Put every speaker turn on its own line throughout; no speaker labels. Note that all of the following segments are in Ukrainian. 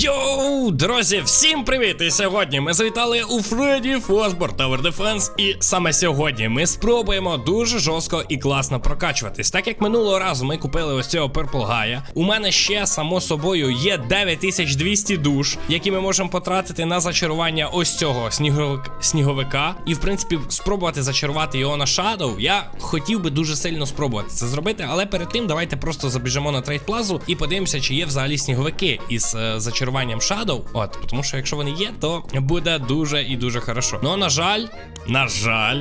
Йоу, друзі, всім привіт! І сьогодні ми завітали у Фредді Фосбор Tower Defense. І саме сьогодні ми спробуємо дуже жорстко і класно прокачуватись. Так як минулого разу ми купили ось цього Purple Гая. У мене ще само собою є 9200 душ, які ми можемо потратити на зачарування ось цього сніговик... сніговика. І в принципі спробувати зачарувати його на Shadow. Я хотів би дуже сильно спробувати це зробити, але перед тим давайте просто забіжимо на трейд плазу і подивимося, чи є взагалі сніговики із е, зачаруванням Shadow. От, тому що якщо вони є, то буде дуже і дуже хорошо. Ну, на жаль, на жаль.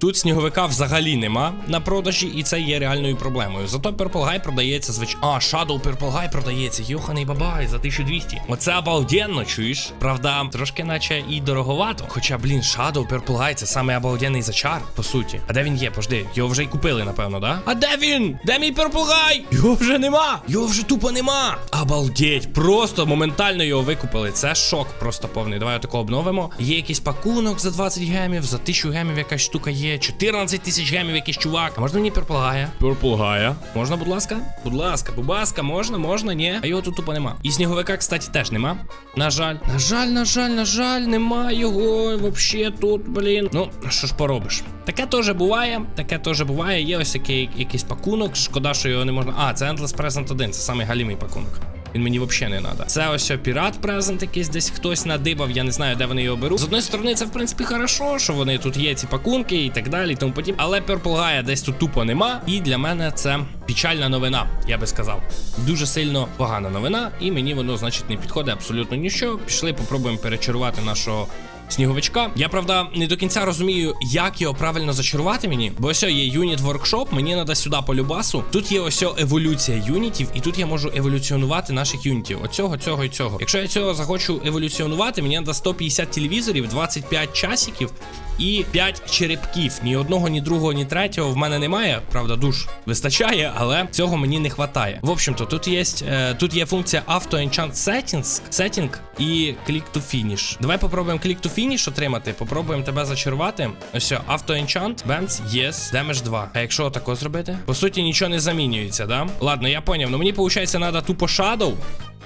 Тут сніговика взагалі нема на продажі, і це є реальною проблемою. Зато Purple Guy продається звичайно. А, Shadow Purple Guy продається. Йоханий бабай за 1200. Оце обалденно, чуєш? Правда, трошки наче і дороговато. Хоча, блін, Shadow Purple Guy це саме обалденний зачар, по суті. А де він є? Пожди, його вже й купили, напевно, да? А де він? Де мій Purple Guy? Його вже нема! Його вже тупо нема! Обалдеть! Просто моментально його викупили. Це шок просто повний. Давай отако обновимо. Є якийсь пакунок за 20 гемів, за 1000 гемів якась штука є. 14 тисяч гемів якийсь чувак. А можна мені перплагає? Перплагає. Можна, будь ласка? Будь ласка, будь ласка, можна, можна, ні. А його тут тупо нема. І сніговика, кстати, теж нема. На жаль. На жаль, на жаль, на жаль, нема його. Вообще тут, блін. Ну, що ж поробиш? Таке теж буває, таке теж буває. Є ось який, якийсь пакунок. Шкода, що його не можна. А, це Endless Present 1, це самий галімий пакунок. Він мені взагалі не треба. Це ось пірат презент якийсь десь хтось надибав. Я не знаю, де вони його беруть. З одної сторони, це в принципі хорошо, що вони тут є ці пакунки і так далі, і тому потім. Але Purple Гая десь тут тупо нема. І для мене це печальна новина, я би сказав. Дуже сильно погана новина, і мені воно, значить, не підходить абсолютно нічого. Пішли, попробуємо перечарувати нашого. Сніговичка. Я правда не до кінця розумію, як його правильно зачарувати мені. Бо ось є юніт воркшоп, мені треба сюди по любасу. Тут є ось еволюція юнітів, і тут я можу еволюціонувати наших юнітів. Оцього, цього і цього. Якщо я цього захочу еволюціонувати, мені треба 150 телевізорів, 25 часиків. І 5 черепків. Ні одного, ні другого, ні третього в мене немає. Правда, душ вистачає, але цього мені не вистачає. В общем-то, тут є е, тут є функція Auto Enchant Settings, Setting і Click to Finish. Давай попробуємо Click to Finish отримати. Попробуємо тебе зачарувати. Ось, Auto Enchant, Bends, Yes, Damage 2. А якщо отако зробити? По суті, нічого не замінюється, да? Ладно, я поняв. Ну мені виходить, треба тупо Shadow.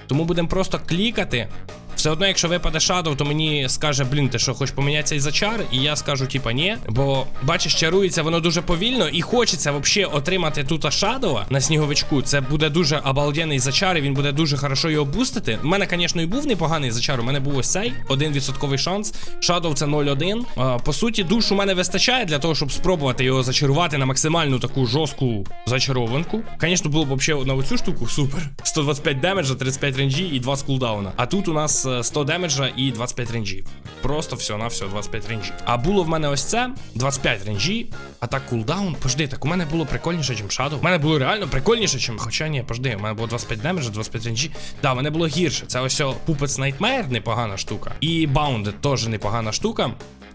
Тому будемо просто клікати. Все одно, якщо випаде Shadow, то мені скаже, блін, ти що, хочеш поміняти цей зачар? І я скажу, типа, ні. Бо, бачиш, чарується воно дуже повільно, і хочеться взагалі отримати тут Shadow на сніговичку. Це буде дуже обалденний зачар, і він буде дуже хорошо його бустити. У мене, звісно, і був непоганий зачар. У мене був ось цей 1% шанс. Shadow це 0,1. А, По суті, душ у мене вистачає для того, щоб спробувати його зачарувати на максимальну таку жорстку зачарованку. Звісно, було б взагалі на оцю штуку супер. 125 демеджа, 35 ренджі і 20 кулдауна. А тут у нас 100 демеджа і 25 ренджі. Просто все на все 25 ренджі. А було в мене ось це 25 ренджі. А так кулдаун. Пожди, так у мене було прикольніше, ніж Shadow. У мене було реально прикольніше, ніж. Хоча ні, пожди, у мене було 25 демеджа, 25 ренджі. Да, у мене було гірше. Це ось пупець Nightmare непогана штука. І Bounded теж непогана штука.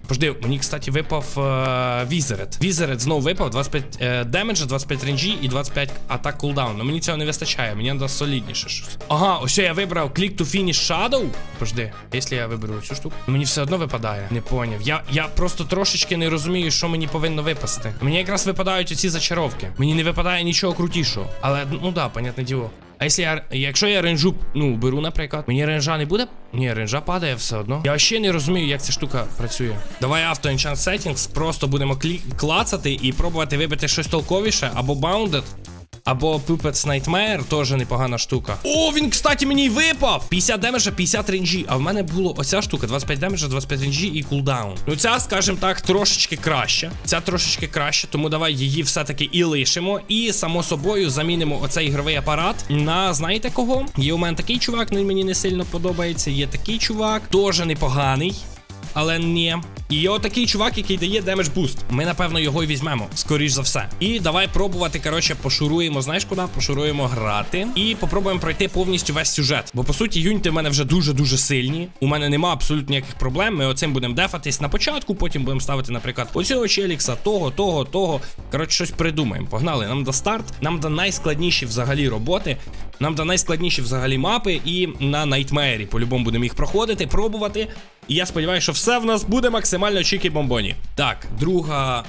Пожди, мені, кстати, випав е, Візерет. Візерет знову випав 25 е, демеджа, 25 ренджі і 25 атак кулдаун. Ну мені цього не вистачає, мені треба солідніше щось. Ага, ось я вибрав Click to Finish Shadow. Пожди, якщо я виберу цю штуку, мені все одно випадає. Не поняв. Я, я просто трошечки не розумію, що мені повинно випасти. Мені якраз випадають оці зачаровки. Мені не випадає нічого крутішого. Але ну да, понятне діло. А якщо я, якщо я ренжу, ну, беру, наприклад, мені ренжа не буде? Ні, ренжа падає все одно. Я ще не розумію, як ця штука працює. Давай авто Enchant Settings, просто будемо клі... клацати і пробувати вибити щось толковіше, або Bounded, або Puppets Nightmare, теж непогана штука. О, він, кстати, мені й випав! 50 демеджа, 50 ренджі. А в мене було оця штука: 25 демеджа, 25 ренджі і кулдаун. Ну, ця, скажімо так, трошечки краще. Ця трошечки краще, тому давай її все-таки і лишимо. І само собою замінимо оцей ігровий апарат на знаєте кого? Є у мене такий чувак, ну мені не сильно подобається. Є такий чувак, теж непоганий. Але ні. І є отакий чувак, який дає демедж буст. Ми, напевно, його і візьмемо, скоріш за все. І давай пробувати, коротше, пошуруємо, знаєш куди? Пошуруємо грати. І попробуємо пройти повністю весь сюжет. Бо по суті, юніти в мене вже дуже-дуже сильні. У мене нема абсолютно ніяких проблем. Ми оцим будемо дефатись на початку, потім будемо ставити, наприклад, оцього челікса, того, того, того. Коротше, щось придумаємо. Погнали. Нам до старт, нам до найскладніші взагалі роботи. Нам до найскладніші взагалі мапи. І на Найтмері по-любому будемо їх проходити, пробувати. І я сподіваюся, що все в нас буде максимально чікі бомбоні. Так, друга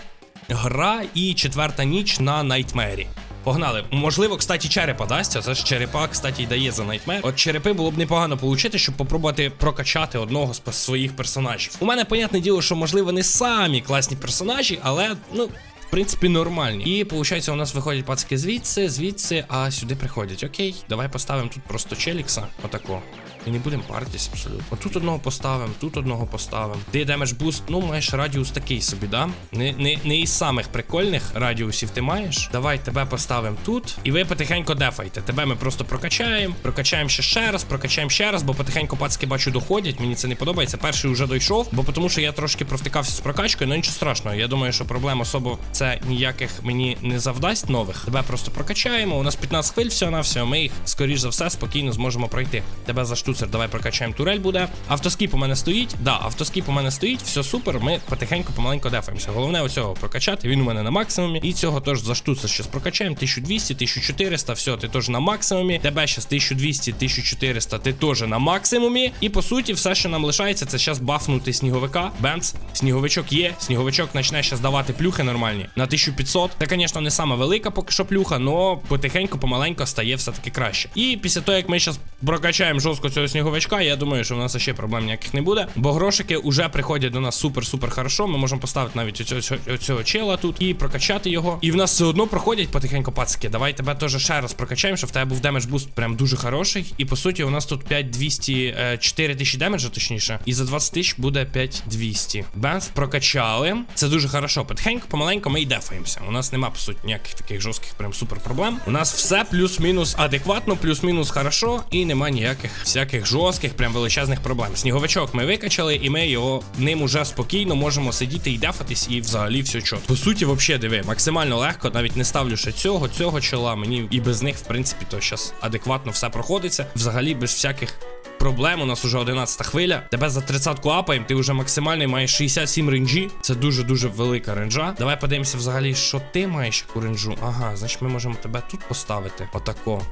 гра і четверта ніч на Найтмері. Погнали. Можливо, кстати, черепа дасть. а Це ж черепа, кстати, й дає за найтмер. От черепи було б непогано получити, щоб попробувати прокачати одного з своїх персонажів. У мене, понятне діло, що можливо не самі класні персонажі, але ну. В принципі, нормальні. І виходить, у нас виходять пацки звідси, звідси, а сюди приходять. Окей, давай поставимо тут просто челікса. Отако. І не будемо паритись абсолютно. Отут одного поставимо, тут одного поставимо. Ти демедж буст, ну маєш радіус такий собі, да? Не, не, не із самих прикольних радіусів ти маєш. Давай тебе поставимо тут. І ви потихеньку дефайте. Тебе ми просто прокачаємо, прокачаємо ще ще раз, прокачаємо ще раз, бо потихеньку пацки бачу доходять. Мені це не подобається. Перший вже дійшов, бо тому що я трошки провтикався з прокачкою, ну нічого страшного. Я думаю, що проблем особо це ніяких мені не завдасть нових. Тебе просто прокачаємо. У нас 15 хвиль, всього на все. Ми їх, скоріш за все, спокійно зможемо пройти. Тебе за штуцер, давай прокачаємо турель буде. Автоскіп у мене стоїть. Да, автоскіп у мене стоїть, все супер. Ми потихеньку, помаленьку дефаємося. Головне оцього прокачати. Він у мене на максимумі. І цього теж за штуцер щас прокачаємо. 1200, 1400, все, ти теж на максимумі. Тебе щас 1200, 1400, ти теж на максимумі. І по суті, все, що нам лишається, це зараз бафнути сніговика. Бенц, сніговичок є. Сніговичок почне зараз давати плюхи нормальні на 1500. Це, звісно, не сама велика поки що плюха, але потихеньку, помаленько стає все-таки краще. І після того, як ми зараз прокачаємо жорстко цього сніговичка, я думаю, що в нас ще проблем ніяких не буде. Бо грошики вже приходять до нас супер-супер хорошо. Ми можемо поставити навіть оцього, цього- оцього чела тут і прокачати його. І в нас все одно проходять потихеньку пацики. Давай тебе теж ще раз прокачаємо, щоб в тебе був демедж буст прям дуже хороший. І по суті, у нас тут 5200, е, 4000 демеджа, точніше. І за 20 тисяч буде 5200. Бенз прокачали. Це дуже хорошо. Потихеньку, помаленьку ми і дефаємося. У нас нема, по суті, ніяких таких жорстких прям супер проблем. У нас все плюс-мінус адекватно, плюс-мінус хорошо, і нема ніяких всяких жорстких, прям величезних проблем. Сніговичок ми викачали, і ми його ним уже спокійно можемо сидіти і дефатись, і взагалі все чітко. По суті, взагалі, диви, максимально легко, навіть не ставлю ще цього, цього чола. Мені і без них, в принципі, то зараз адекватно все проходиться. Взагалі без всяких. Проблем у нас уже 11 хвиля. Тебе за 30-ку апаємо, ти вже максимальний маєш 67 ренджі. Це дуже-дуже велика ренджа. Давай подивимося взагалі, що ти маєш яку ренджу. Ага, значить ми можемо тебе тут поставити. Отако.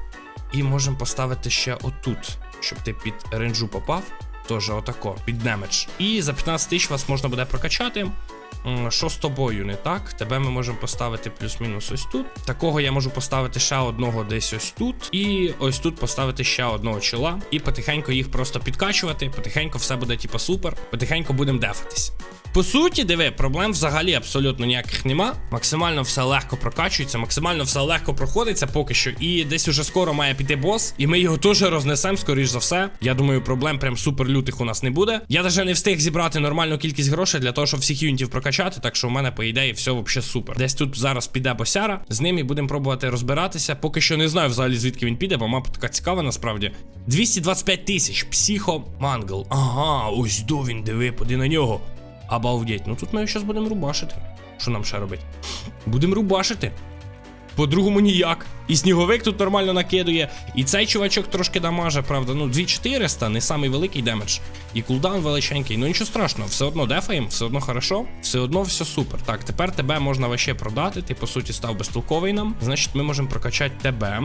І можемо поставити ще отут, щоб ти під ренджу попав. Тож отако, під демедж. І за 15 тисяч вас можна буде прокачати. Що з тобою не так? Тебе ми можемо поставити плюс-мінус ось тут. Такого я можу поставити ще одного десь ось тут. І ось тут поставити ще одного чола. І потихеньку їх просто підкачувати. Потихеньку все буде типу супер. Потихеньку будемо дефатись. По суті, диви, проблем взагалі абсолютно ніяких нема. Максимально все легко прокачується, максимально все легко проходиться поки що. І десь уже скоро має піти бос, і ми його теж рознесемо, скоріш за все. Я думаю, проблем прям супер лютих у нас не буде. Я навіть не встиг зібрати нормальну кількість грошей для того, щоб всіх юнітів прокачати. Так що у мене, по ідеї, все взагалі супер. Десь тут зараз піде босяра, з ним і будемо пробувати розбиратися. Поки що не знаю взагалі звідки він піде, бо мапа така цікава насправді. 225 тисяч. Психо Мангл. Ага, ось до він, диви, поди на нього. Обалдеть. Ну тут ми зараз будемо рубашити. Що нам ще робити? Будемо рубашити. По-другому ніяк. І сніговик тут нормально накидує. І цей чувачок трошки дамаже, правда. Ну, 2400, не самий великий демедж. І кулдаун величенький. Ну нічого страшного, все одно дефаєм, все одно хорошо, все одно все супер. Так, тепер тебе можна вообще продати. Ти по суті став безтолковий нам. Значить, ми можемо прокачати тебе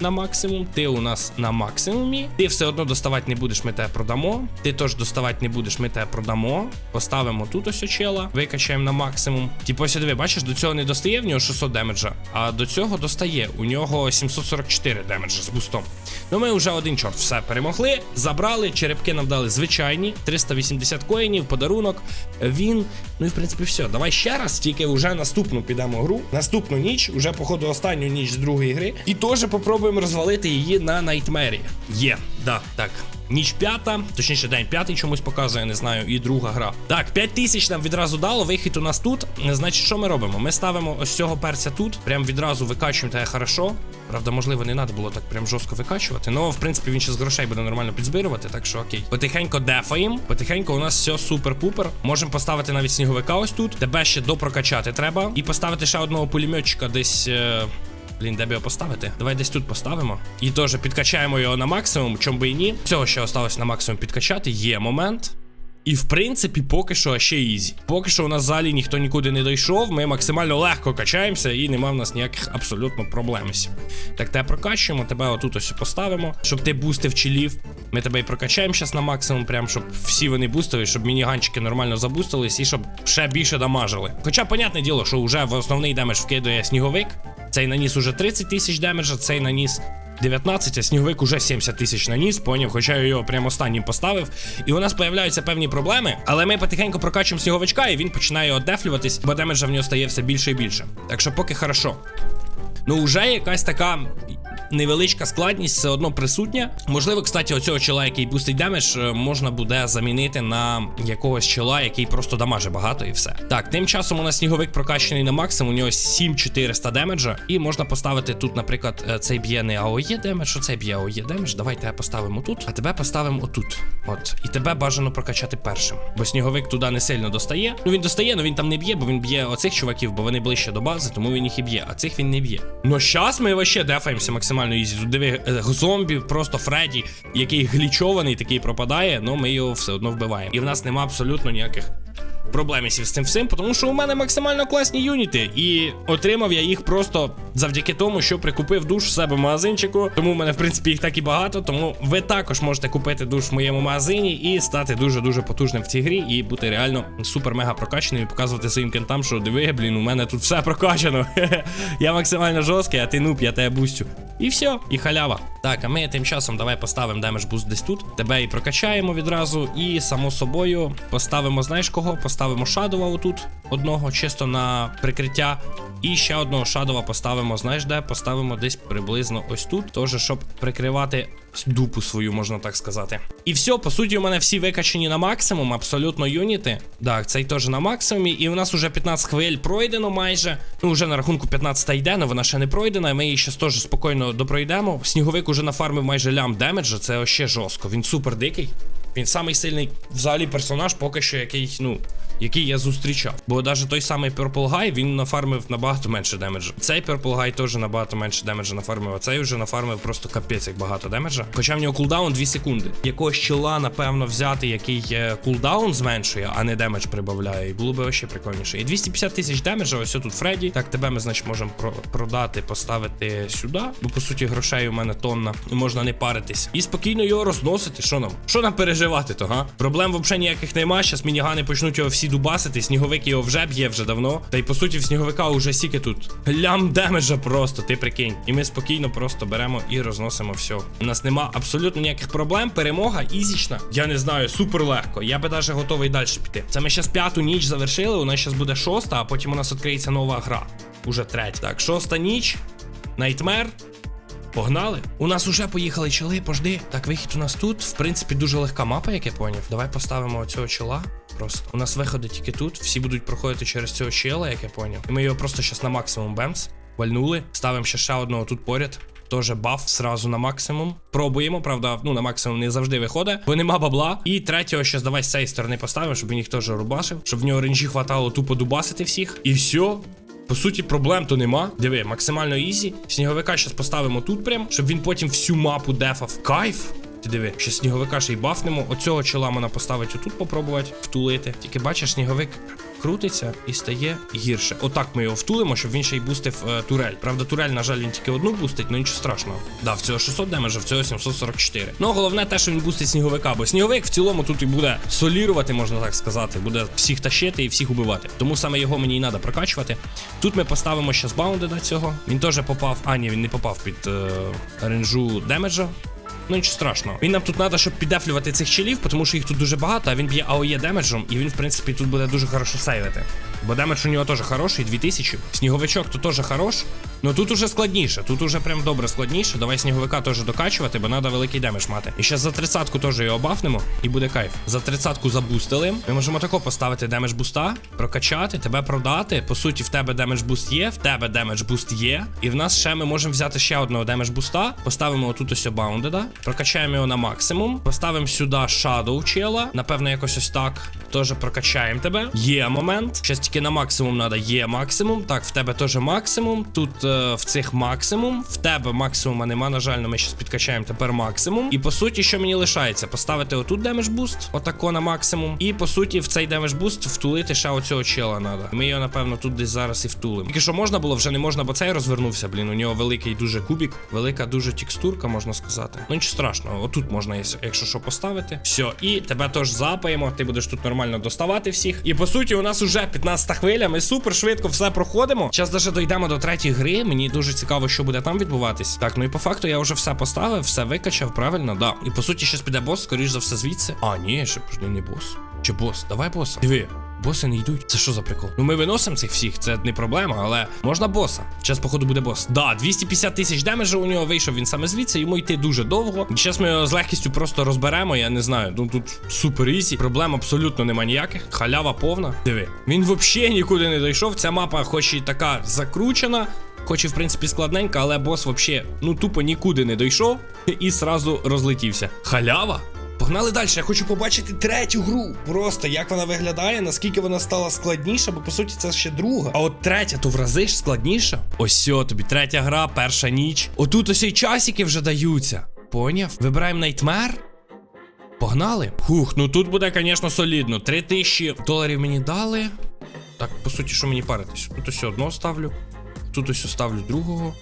на максимум. Ти у нас на максимумі. Ти все одно доставати не будеш, ми тебе продамо. Ти теж доставати не будеш, ми тебе продамо. Поставимо тут ось очела, викачаємо на максимум. Типу, ось диви, бачиш, до цього не достає в нього 600 демеджа, а до цього достає. У нього 744 демеджа з бустом. Ну ми вже один чорт все перемогли, забрали, черепки нам дали звичайні, 380 коїнів, подарунок. Він, ну і в принципі все. Давай ще раз, тільки вже наступну підемо гру. Наступну ніч, уже походу останню ніч з другої гри. І теж попробуємо розвалити її на Найтмері. Є, да, так. Ніч п'ята, точніше, день п'ятий чомусь показує, не знаю, і друга гра. Так, 5 тисяч нам відразу дало, вихід у нас тут. Значить, що ми робимо? Ми ставимо ось цього перця тут, прям відразу викачуємо те хорошо. Правда, можливо, не треба було так прям жорстко викачувати. Ну, в принципі, він ще з грошей буде нормально підзбирувати, так що окей. Потихенько дефаємо. Потихенько у нас все супер-пупер. Можемо поставити навіть сніговика ось тут. Тебе ще допрокачати треба. І поставити ще одного пулеметчика десь. Е... Блін, де б його поставити? Давай десь тут поставимо. І теж підкачаємо його на максимум, чом би і ні. Цього ще осталось на максимум підкачати. Є момент. І в принципі, поки що ще ізі. Поки що у нас залі ніхто нікуди не дійшов. Ми максимально легко качаємося і нема в нас ніяких абсолютно проблем. Так, тебе прокачуємо, тебе отут ось поставимо, щоб ти бустив чилів. Ми тебе і прокачаємо зараз на максимум, прям щоб всі вони бустили, щоб мініганчики нормально забустились і щоб ще більше дамажили. Хоча, понятне діло, що вже в основний демедж вкидує сніговик. Цей наніс уже 30 тисяч демеджа, цей наніс 19, а сніговик уже 70 тисяч наніс, поняв, хоча я його прямо останнім поставив. І у нас появляються певні проблеми, але ми потихеньку прокачуємо сніговичка, і він починає одефлюватись, бо демеджа в нього стає все більше і більше. Так що поки хорошо. Ну, вже якась така невеличка складність все одно присутня. Можливо, кстати, оцього чола, який бустить демедж, е, можна буде замінити на якогось чола, який просто дамаже багато і все. Так, тим часом у нас сніговик прокачаний на максимум, у нього 7400 демеджа. І можна поставити тут, наприклад, е, цей б'є не АОЄ демедж, що цей б'є АОЄ демедж. Тебе поставимо тут, а тебе поставимо отут. От. І тебе бажано прокачати першим. Бо сніговик туди не сильно достає. Ну він достає, але він там не б'є, бо він б'є оцих чуваків, бо вони ближче до бази, тому він їх і б'є. А цих він не б'є. Ну щас ми вообще дефаємося максимально ізі. Тут диви е, зомбі, просто Фредді, який глічований, такий пропадає, але ми його все одно вбиваємо. І в нас нема абсолютно ніяких проблемів з цим всім, тому що у мене максимально класні юніти, і отримав я їх просто завдяки тому, що прикупив душ в себе в магазинчику. Тому в мене, в принципі, їх так і багато. Тому ви також можете купити душ в моєму магазині і стати дуже дуже потужним в цій грі, і бути реально супер-мега прокачаним і показувати своїм кентам, що диви, блін, у мене тут все прокачано. я максимально жорсткий, а ти нуб, я тебе бустю. І все, і халява. Так, а ми тим часом давай поставимо демедж буст десь тут. Тебе і прокачаємо відразу. І само собою поставимо, знаєш кого? Поставимо шадова отут одного, чисто на прикриття. І ще одного шадова поставимо, знаєш де? Поставимо десь приблизно ось тут. Тож щоб прикривати дупу свою, можна так сказати. І все, по суті, у мене всі викачені на максимум, абсолютно юніти. Так, цей теж на максимумі. І у нас уже 15 хвиль пройдено майже. Ну, вже на рахунку 15 йде, але вона ще не пройдена. Ми її ще теж спокійно допройдемо. Сніговик уже нафармив майже лям демеджа, це ще жорстко. Він супер дикий. Він самий сильний взагалі персонаж, поки що який, ну, який я зустрічав. Бо навіть той самий Purple Guy, він нафармив набагато менше демеджа. Цей Purple Guy теж набагато менше демеджа нафармив, а цей вже нафармив просто капець як багато демеджа. Хоча в нього кулдаун 2 секунди. Якогось чола, напевно, взяти, який е, кулдаун зменшує, а не демедж прибавляє. І було би ще прикольніше. І 250 тисяч демеджа, ось тут Фредді. Так, тебе ми, значить, можемо про продати, поставити сюди. Бо по суті грошей у мене тонна. І можна не паритись. І спокійно його розносити. Що нам? Що нам переживати, то га? Проблем взагалі ніяких нема. Щас мінігани почнуть його всі дубасити. Сніговик його вже б'є вже давно. Та й по суті в сніговика уже сіки тут. Лям демеджа просто, ти прикинь. І ми спокійно просто беремо і розносимо все. У нас нема абсолютно ніяких проблем. Перемога ізічна. Я не знаю, супер легко. Я би навіть готовий далі піти. Це ми зараз п'яту ніч завершили. У нас зараз буде шоста, а потім у нас відкриється нова гра. Уже третя. Так, шоста ніч. Найтмер. Погнали. У нас уже поїхали чоли, пожди. Так, вихід у нас тут. В принципі, дуже легка мапа, як я поняв. Давай поставимо оцього чола. Просто у нас виходи тільки тут. Всі будуть проходити через цього чела, як я поняв. І ми його просто зараз на максимум бемс. Вальнули. Ставимо ще ще одного тут поряд. Тоже баф сразу на максимум. Пробуємо, правда, ну на максимум не завжди виходить, бо нема бабла. І третього ще давай з цієї сторони поставимо, щоб він їх теж рубашив, щоб в нього ренжі хватало тупо дубасити всіх. І все. По суті, проблем то нема. Диви, максимально ізі. Сніговика зараз поставимо тут прям, щоб він потім всю мапу дефав. Кайф. Ти диви, ще сніговика ще й бафнемо. Оцього чола можна поставить отут, попробувати втулити. Тільки бачиш, сніговик крутиться і стає гірше. Отак ми його втулимо, щоб він ще й бустив е, турель. Правда, турель, на жаль, він тільки одну бустить, але нічого страшного. Да, в цього 600 демеджа, в цього 744. Ну, головне те, що він бустить сніговика, бо сніговик в цілому тут і буде солірувати, можна так сказати. Буде всіх тащити і всіх убивати. Тому саме його мені і треба прокачувати. Тут ми поставимо ще баунди до цього. Він теж попав. А, ні, він не попав під е, ренжу демеджа. Ну нічого страшного. Він нам тут треба, щоб піддефлювати цих челів, тому що їх тут дуже багато, а він б'є АОЄ демеджем, і він, в принципі, тут буде дуже хорошо сейвити. Бо демедж у нього теж хороший, 2000. Сніговичок то теж хорош. Ну тут уже складніше, тут уже прям добре складніше. Давай сніговика теж докачувати, бо треба великий демедж мати. І ще за тридцятку теж його бафнемо, і буде кайф. За тридцятку забустили. Ми можемо тако поставити демедж буста, прокачати, тебе продати. По суті, в тебе демедж буст є, в тебе демедж буст є. І в нас ще ми можемо взяти ще одного демедж буста. Поставимо отут ось баундеда, прокачаємо його на максимум. Поставимо сюди Shadow чела. Напевно, якось ось так. Теж прокачаємо тебе. Є момент. Щас тільки на максимум треба. Є максимум. Так, в тебе теж максимум. Тут в цих максимум. В тебе максимума нема. На жаль, ми щас підкачаємо тепер максимум. І по суті, що мені лишається? Поставити отут демедж буст, отако на максимум. І по суті, в цей демедж буст втулити ще оцього чела треба. Ми його, напевно, тут десь зараз і втулимо. Тільки що можна було, вже не можна, бо цей розвернувся. Блін, у нього великий дуже кубік, велика дуже текстурка, можна сказати. Ну нічого страшного, отут можна, якщо що, поставити. Все, і тебе теж запаємо. Ти будеш тут нормально доставати всіх. І по суті, у нас уже 15 хвиля. Ми супер швидко все проходимо. Зараз даже дійдемо до третьої гри. Мені дуже цікаво, що буде там відбуватись. Так, ну і по факту я вже все поставив, все викачав, правильно, да. І по суті, щас піде бос, скоріш за все, звідси. А, ні, ще пожди, не бос. Чи бос? Давай боса. Диви. Боси не йдуть. Це що за прикол? Ну ми виносимо цих всіх, це не проблема, але можна боса. Зараз, походу, буде бос. Да, 250 тисяч демеджа у нього вийшов він саме звідси, йому йти дуже довго. Зараз ми його з легкістю просто розберемо, я не знаю. Ну тут супер ізі. Проблем абсолютно нема ніяких. Халява повна. Диви. Він взагалі нікуди не дійшов. Ця мапа, хоч і така закручена. Хоч і в принципі складненька, але бос вообще ну тупо нікуди не дійшов і сразу розлетівся. Халява? Погнали далі. Я хочу побачити третю гру. Просто як вона виглядає, наскільки вона стала складніша, бо по суті це ще друга. А от третя, то в рази ж складніша. Ось тобі третя гра, перша ніч. Отут ось і часики вже даються. Поняв? Вибираємо Nightmare. Погнали. Хух, ну тут буде, звісно, солідно. Три тисячі доларів мені дали. Так, по суті, що мені паритись? Тут ось одного ставлю, тут ось ставлю другого.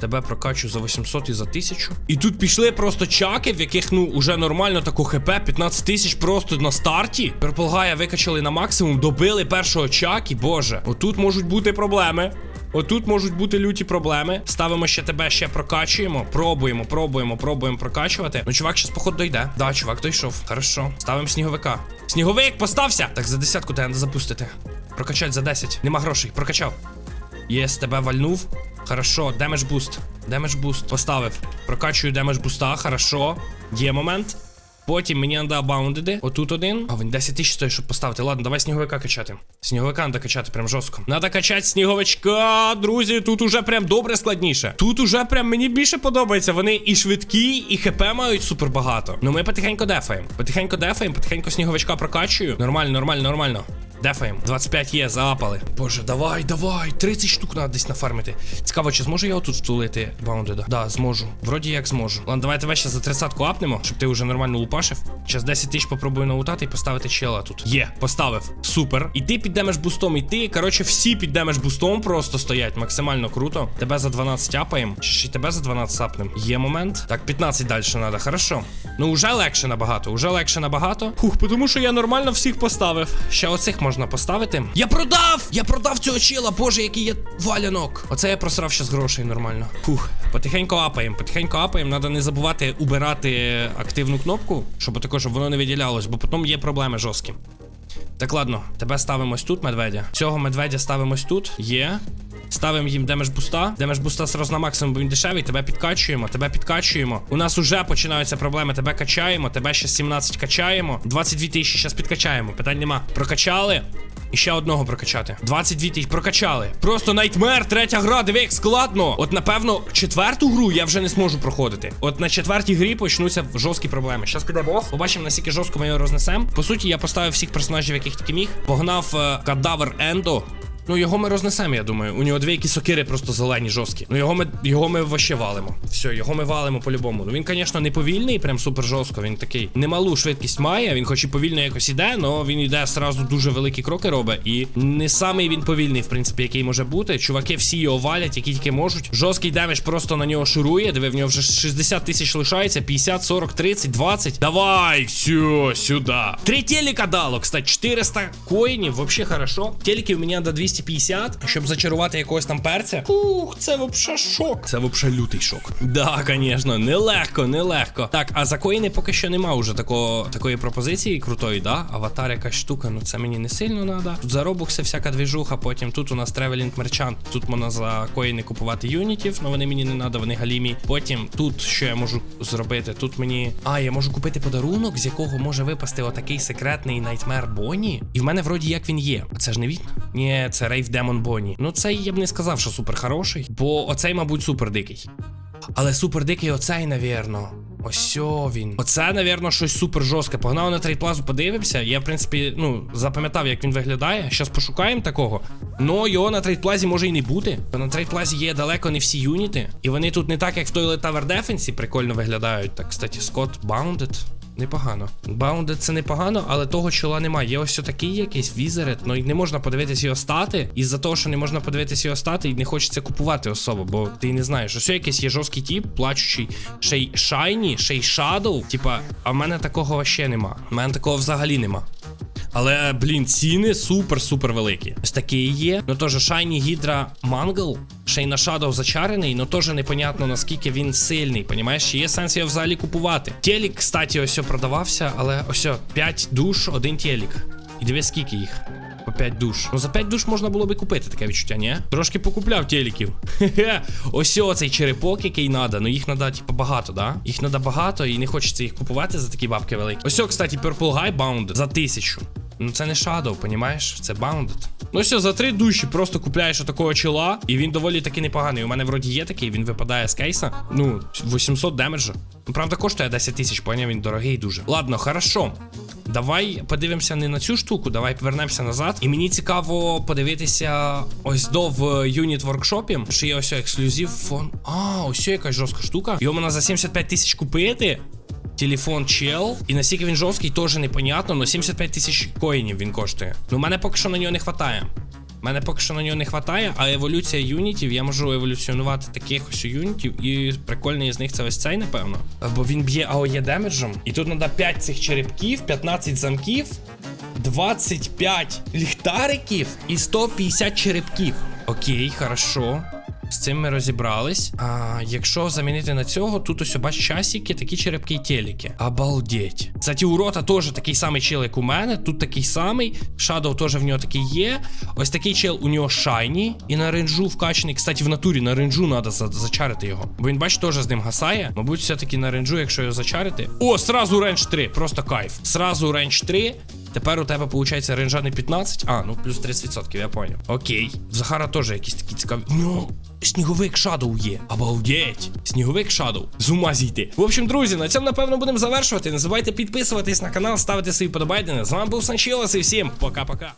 Тебе прокачу за 800 і за 1000. І тут пішли просто чаки, в яких ну уже нормально таку хп, 15 тисяч просто на старті. Перполгая викачали на максимум, добили першого чаки, боже. Отут можуть бути проблеми. Отут можуть бути люті проблеми. Ставимо ще тебе, ще прокачуємо. Пробуємо, пробуємо, пробуємо прокачувати. Ну, чувак, щас походу дойде. Да, чувак, дійшов. Хорошо. Ставимо сніговика. Сніговик, постався! Так, за десятку тебе треба запустити. Прокачать за 10. Нема грошей. Прокачав. Єс, тебе вальнув. Хорошо, демедж буст. Демедж буст. Поставив. Прокачую демедж буста, хорошо. Є момент. Потім мені треба баундеди. Отут один. А він 10 тисяч стоїть, щоб поставити. Ладно, давай сніговика качати. Сніговика треба качати прям жорстко. Надо качати сніговичка, друзі. Тут уже прям добре складніше. Тут уже прям мені більше подобається. Вони і швидкі, і хп мають супер багато. Ну ми потихеньку дефаємо. Потихеньку дефаємо, потихеньку сніговичка прокачую. Нормально, нормально, нормально. Дефаємо. 25 є, заапали. Боже, давай, давай. 30 штук треба десь нафармити. Цікаво, чи зможу я отут втулити баундеда? Да, зможу. Вроді як зможу. Ладно, давай тебе ще за 30 апнемо, щоб ти вже нормально лупашив. Зараз 10 тисяч попробую наутати і поставити чела тут. Є, поставив. Супер. І ти під демедж бустом, і ти. Коротше, всі під демедж бустом просто стоять. Максимально круто. Тебе за 12 апаємо. Чи ще тебе за 12 апнем? Є момент. Так, 15 далі треба, хорошо. Ну, вже легше набагато, уже легше набагато. Хух, тому що я нормально всіх поставив. Ще оцих можна поставити. Я продав! Я продав цього чела, боже, який я валянок. Оце я просрав ще з грошей нормально. Фух, потихеньку апаємо, потихеньку апаємо. Надо не забувати убирати активну кнопку, щоб також щоб воно не виділялось, бо потім є проблеми жорсткі. Так, ладно, тебе ставимось тут, медведя. Цього медведя ставимось тут. Є. Ставимо їм демедж буста. Демедж буста сразу на максимум, бо він дешевий. Тебе підкачуємо, тебе підкачуємо. У нас уже починаються проблеми. Тебе качаємо, тебе ще 17 качаємо. 22 тисячі зараз підкачаємо. Питань нема. Прокачали. І ще одного прокачати. 22 тисяч прокачали. Просто найтмер, третя гра, диви, як складно. От напевно, четверту гру я вже не зможу проходити. От на четвертій грі почнуться жорсткі проблеми. Щас піде бос. Побачимо, наскільки жорстко ми його рознесемо. По суті, я поставив всіх персонажів, яких тільки міг. Погнав е, кадавер Ендо. Ну, його ми рознесемо, я думаю. У нього дві які сокири просто зелені, жорсткі. Ну його ми його ми вообще валимо. Все, його ми валимо по-любому. Ну він, звісно, не повільний, прям супер жорстко. Він такий немалу швидкість має. Він хоч і повільно якось іде, але він йде сразу дуже великі кроки робить. І не самий він повільний, в принципі, який може бути. Чуваки всі його валять, які тільки можуть. Жорсткий демедж просто на нього шурує. Диви, в нього вже 60 тисяч лишається, 50, 40, 30, 20. Давай, все, сюди. Три телека дало, кстати, 400 коїнів, вообще хорошо. Телеки у мене до 250, щоб зачарувати якогось там перця. Ух, це вообще шок. Це вообще лютий шок. Да, звісно, нелегко, нелегко. Так, а за коїни поки що нема уже такого, такої пропозиції крутої, да? Аватар якась штука, ну це мені не сильно надо. Тут за робокси всяка двіжуха, потім тут у нас Traveling Merchant, тут можна за коїни купувати юнітів, але вони мені не надо, вони галімі. Потім тут що я можу зробити? Тут мені. А, я можу купити подарунок, з якого може випасти отакий секретний Nightmare Bonnie. І в мене вроді як він є. А це ж не він? Ні, це Рейв Демон Bonnie. Ну цей я б не сказав, що супер хороший, бо оцей, мабуть, супер дикий. Але супер дикий оцей, навірно. Ось він. Оце, навірно, щось супер жорстке. Погнав на трейдплазу, подивився. Я, в принципі, ну, запам'ятав, як він виглядає. Щас пошукаємо такого. Ну, його на трейдплазі може і не бути. Бо на трейдплазі є далеко не всі юніти. І вони тут не так, як в Toilet Tower Defense, прикольно виглядають. Так, кстати, Scott Bounded. Непогано. Баунди це непогано, але того чола немає. Є ось такий якийсь візерет, ну і не можна подивитись його стати. Із-за того, що не можна подивитись його стати, і не хочеться купувати особу, бо ти не знаєш. Ось якийсь є жорсткий тіп, плачучий, ще й шайні, ще й шадоу. Типа, а в мене такого ще нема. У мене такого взагалі нема. Але, блін, ціни супер-супер великі. Ось такий є. Ну теж Shiny Hydra Mangle. Ще й Shadow зачарений, ну теж непонятно наскільки він сильний. Понімаєш, є сенс його взагалі купувати. Телік, кстати, ось продавався, але ось 5 душ, один телік. І диви, скільки їх. По 5 душ. Ну за 5 душ можна було би купити таке відчуття, ні? Трошки покупляв теліків. Хе-хе. Ось оцей черепок, який надо. Ну їх треба, типу, багато, да? Їх треба багато і не хочеться їх купувати за такі бабки великі. Ось, кстати, Purple Guy Bounded за тисячу. Ну це не Shadow, понімаєш? Це Bounded. Ну все, за три душі просто купляєш отакого чола, і він доволі таки непоганий. У мене вроді є такий, він випадає з кейса. Ну, 800 демеджа. Ну, правда, коштує 10 тисяч, поняв, він дорогий дуже. Ладно, хорошо. Давай подивимося не на цю штуку, давай повернемося назад. І мені цікаво подивитися ось до в юніт воркшопі. Що є ось ексклюзив фон. А, ось якась жорстка штука. Його можна за 75 тисяч купити. Телефон чел. І наскільки він жорсткий, теж непонятно, але 75 тисяч коїнів він коштує. Ну, мене поки що на нього не. У мене поки що на нього не вистачає, а еволюція юнітів, я можу еволюціонувати таких ось юнітів, і прикольний з них це ось цей, напевно. Бо він б'є АОЄ демеджем. І тут треба 5 цих черепків, 15 замків, 25 ліхтариків і 150 черепків. Окей, хорошо. З цим ми розібрались. А якщо замінити на цього, тут ось бач часики, такі черепки і теліки. Обалдеть. Кстати, у рота теж такий самий чел, як у мене. Тут такий самий. Shadow теж в нього такий є. Ось такий чел у нього шайні. І на ренджу вкачаний. Кстати, в натурі на ренджу треба за зачарити його. Бо він, бач, теж з ним гасає. Мабуть, все-таки на ренджу, якщо його зачарити. О, сразу рендж 3. Просто кайф. Сразу рендж 3. Тепер у тебе виходить ренджа не 15, а, ну плюс 30%, я поняв. Окей. В Захара теж якісь такі цікаві. Ну, сніговик Шадоу є. Обалдеть. Сніговик Шадоу. З ума зійти. В общем, друзі, на цьому напевно будемо завершувати. Не забувайте підписуватись на канал, ставити свої подобайдени. З вами був Санчілос і всім пока-пока.